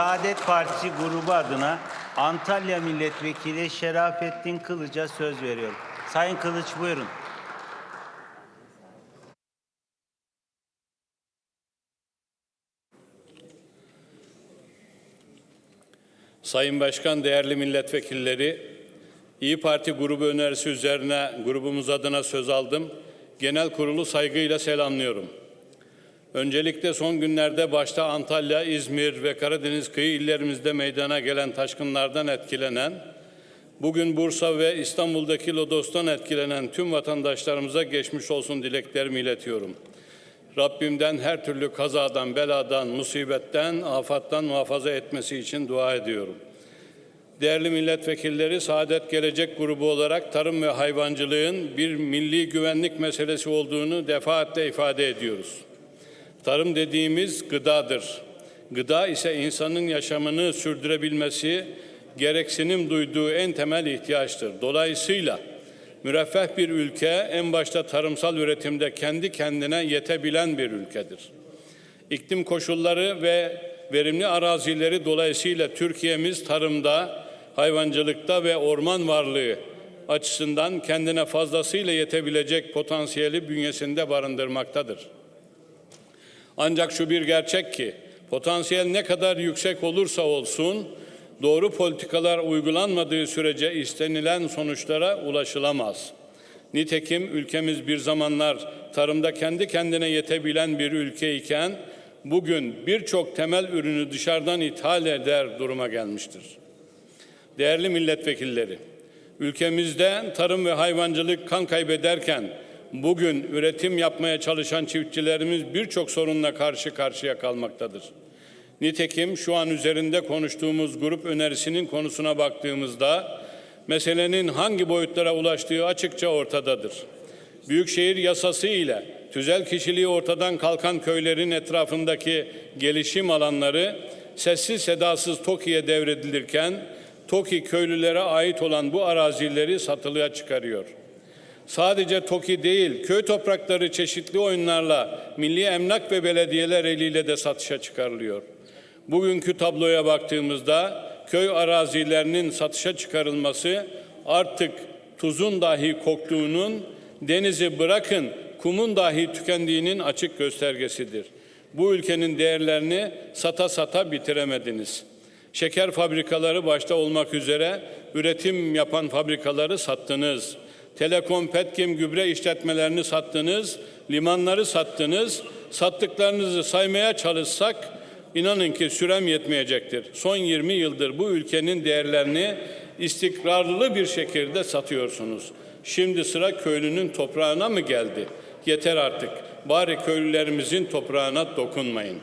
Saadet Partisi grubu adına Antalya Milletvekili Şerafettin Kılıç'a söz veriyorum. Sayın Kılıç buyurun. Sayın Başkan, değerli milletvekilleri, İyi Parti grubu önerisi üzerine grubumuz adına söz aldım. Genel kurulu saygıyla selamlıyorum. Öncelikle son günlerde başta Antalya, İzmir ve Karadeniz kıyı illerimizde meydana gelen taşkınlardan etkilenen, bugün Bursa ve İstanbul'daki Lodos'tan etkilenen tüm vatandaşlarımıza geçmiş olsun dileklerimi iletiyorum. Rabbimden her türlü kazadan, beladan, musibetten, afattan muhafaza etmesi için dua ediyorum. Değerli milletvekilleri, Saadet Gelecek grubu olarak tarım ve hayvancılığın bir milli güvenlik meselesi olduğunu defaatle ifade ediyoruz. Tarım dediğimiz gıdadır. Gıda ise insanın yaşamını sürdürebilmesi, gereksinim duyduğu en temel ihtiyaçtır. Dolayısıyla müreffeh bir ülke en başta tarımsal üretimde kendi kendine yetebilen bir ülkedir. İklim koşulları ve verimli arazileri dolayısıyla Türkiye'miz tarımda, hayvancılıkta ve orman varlığı açısından kendine fazlasıyla yetebilecek potansiyeli bünyesinde barındırmaktadır. Ancak şu bir gerçek ki potansiyel ne kadar yüksek olursa olsun doğru politikalar uygulanmadığı sürece istenilen sonuçlara ulaşılamaz. Nitekim ülkemiz bir zamanlar tarımda kendi kendine yetebilen bir ülke iken bugün birçok temel ürünü dışarıdan ithal eder duruma gelmiştir. Değerli milletvekilleri, ülkemizde tarım ve hayvancılık kan kaybederken bugün üretim yapmaya çalışan çiftçilerimiz birçok sorunla karşı karşıya kalmaktadır. Nitekim şu an üzerinde konuştuğumuz grup önerisinin konusuna baktığımızda meselenin hangi boyutlara ulaştığı açıkça ortadadır. Büyükşehir yasası ile tüzel kişiliği ortadan kalkan köylerin etrafındaki gelişim alanları sessiz sedasız TOKİ'ye devredilirken TOKİ köylülere ait olan bu arazileri satılığa çıkarıyor. Sadece TOKİ değil, köy toprakları çeşitli oyunlarla milli emlak ve belediyeler eliyle de satışa çıkarılıyor. Bugünkü tabloya baktığımızda köy arazilerinin satışa çıkarılması artık tuzun dahi koktuğunun, denizi bırakın kumun dahi tükendiğinin açık göstergesidir. Bu ülkenin değerlerini sata sata bitiremediniz. Şeker fabrikaları başta olmak üzere üretim yapan fabrikaları sattınız. Telekom, Petkim gübre işletmelerini sattınız, limanları sattınız. Sattıklarınızı saymaya çalışsak inanın ki sürem yetmeyecektir. Son 20 yıldır bu ülkenin değerlerini istikrarlı bir şekilde satıyorsunuz. Şimdi sıra köylünün toprağına mı geldi? Yeter artık. Bari köylülerimizin toprağına dokunmayın.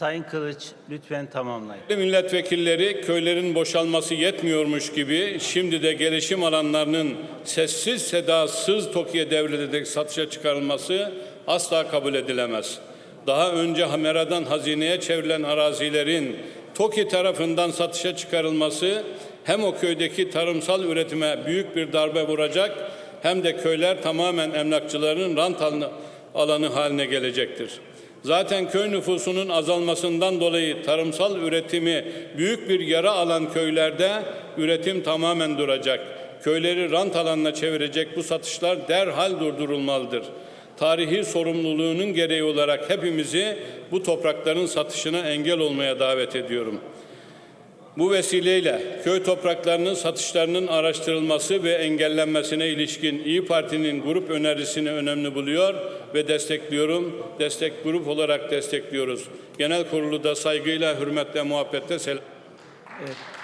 Sayın Kılıç lütfen tamamlayın. Milletvekilleri köylerin boşalması yetmiyormuş gibi şimdi de gelişim alanlarının sessiz sedasız TOKİ'ye devredilerek satışa çıkarılması asla kabul edilemez. Daha önce Hamera'dan hazineye çevrilen arazilerin TOKİ tarafından satışa çıkarılması hem o köydeki tarımsal üretime büyük bir darbe vuracak hem de köyler tamamen emlakçıların rant alanı, haline gelecektir. Zaten köy nüfusunun azalmasından dolayı tarımsal üretimi büyük bir yara alan köylerde üretim tamamen duracak. Köyleri rant alanına çevirecek bu satışlar derhal durdurulmalıdır. Tarihi sorumluluğunun gereği olarak hepimizi bu toprakların satışına engel olmaya davet ediyorum. Bu vesileyle köy topraklarının satışlarının araştırılması ve engellenmesine ilişkin İyi Parti'nin grup önerisini önemli buluyor ve destekliyorum. Destek grup olarak destekliyoruz. Genel kurulu da saygıyla, hürmetle, muhabbetle selam. Evet.